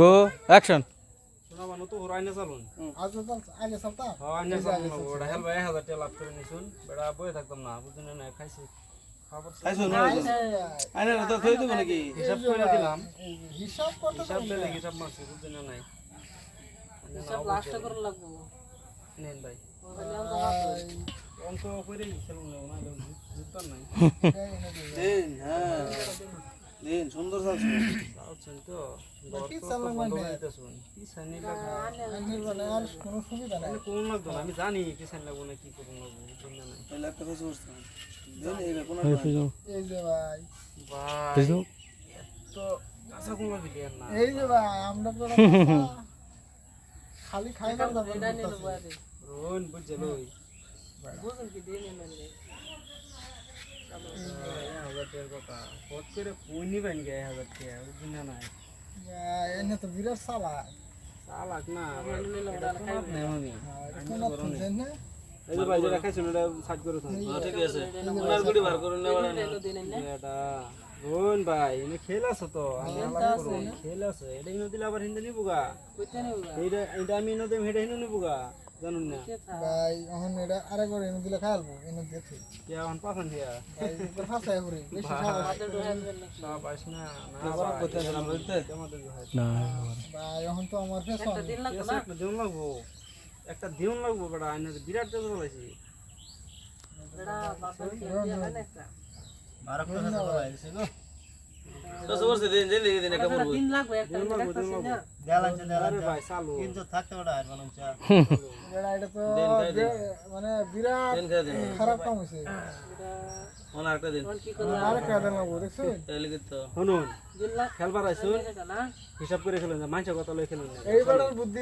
গো action মানু তো ওরাইনে চালুন। আজ তো আগে সপ্তাহ হ্যাঁ আইনে চালুন না ওটা হেলবা এক হাজার টাকা লাভ করে নিছুন। বেড়া বয়ে থাকতাম না বুঝুন না খাইছি। খাবার খাইছো না? আইনা না তো থই দেবো নাকি? হিসাব করে দিলাম। হিসাব করতে হিসাব দিলে হিসাব মারছি বুঝুন না নাই। লাস্টটা করে লাগবো। নেন ভাই। ওখানে আমরা হাত ধরি। অঙ্ক করে খেলুন না জিততাম নাই দিন হ্যাঁ। দিন সুন্দর চালছো। চাচ্ছেন তো? আমি জানি কি লাগবো না কি নাই এই যে ভাই। আমরা খালি খাই না। রোহন বুঝুন কি দিয়ে টাকার কথা। কত করে কোন নিবেন গে হাজার টাকা? বুঝুন না এনে তো বিরাট না আমি না? এই যে ভাই যেটা খাইছেন ওটা সাইড করে থাকুন ঠিক আছে। ওনার গুড়ি বার করুন না বাড়া এটা দিয়ে নেন না। এটা রোহন ভাই এনে খেল আছে তো আমি আলাপ করুন খেল আছে। এটা ইনো দিলে আবার হিন্দে নিবুগা কইতে এইটা আমি ইনো দেম হেটা হিনো নিবুগা জানুন না। ভাই এখন এটা এনে দিলে এনে দেখি কে হিয়া ভাই করে বেশি? সব না না না ভাই তো আমার ফেশন একটা দিন লাগবে না? একটা দিন লাগবো। একটা দিন লাগবো বেটা আইনের বিরাট তো একটা। একটা দিন মানে বিরাট দিন দিন। খারাপ কাম হয়েছে। একটা দিন। এখন কি করব? আরেক কাজ লাগবো দেখছেন? তাহলে কি তো শুনুন খেলবার আইসুন হিসাব করে খেলুন না মাইসা কথা লই খেলুন। না এই বুদ্ধি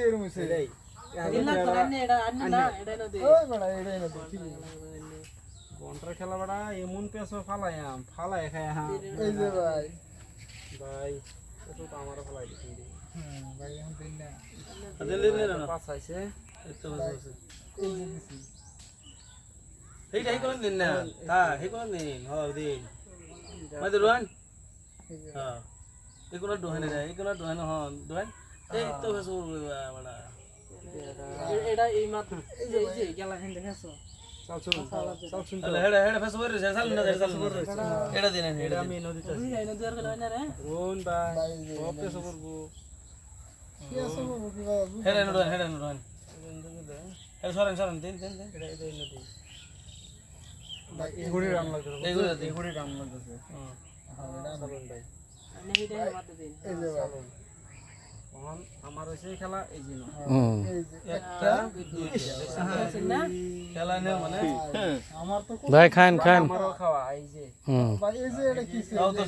দিন না, এটা, আন্নে এটা ওই বেড়া দেখি কন্ট্রা খেলা বেড়া এমন পেছো ফালাইয়াম ফালাই খাইয়াম এই যে ভাই। ভাই পেছো তো আমারও ফালাই দিচ্ছি হুম, ভাই এখন দিন না। দিন দিন না? পাঁচ আইছে। এই তো বসে বসে এই যে দিছি। কোন দিন না? হ্যাঁ এই কোন দিন হ্যাঁ দিন। মাইতে রোহান হ্যাঁ। এই কোন ডোহানে রে এই কোন ডোহানে হ্যাঁ এই তো ফেসু বড়া। এটা এই মাত্র। এই যে এই যে গেলা হেন দেখেছ এটা এটা হয় সরেন সরেন দিন দিন দিন এটা এটা নদী ভাই এগুড়ি রাম লাগতেছে এগুড়ি রাম লাগতেছে হুম। চালুন ভাই এই যে আমার হয়েছে খেলা এই যে একটা বুঝছেন না মানে আমার তো ভাই খান খান আমারও খাওয়া এই যে ভাই এই যে এটা কি ছিল? তো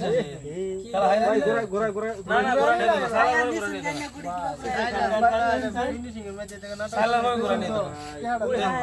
খেলা হয় ভাই ঘোরা ঘোরা ঘোরা না না ঘোরা নেই সালা ঘোরা নেই সালা ঘোরা নেই তো কি হাড়া?